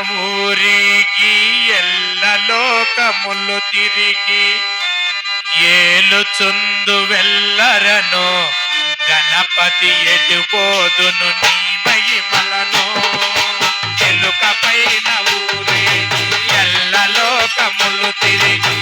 ఊరికి ఎల్ల లోకములు తిరిగి ఏలుచుందు వెళ్ళరను గణపతి ఎటుపోదును నీ మహిమలను? ఎలుక పైన ఊరికి ఎల్ల లోకములు తిరిగి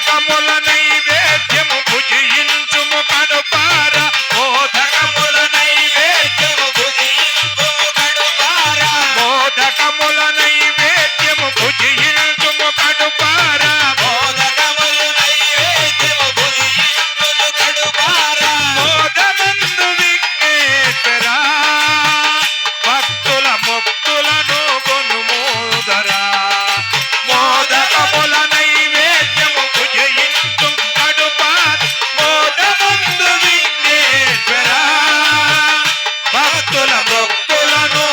sacamos ಭಕ್ತುಲ భక్తులను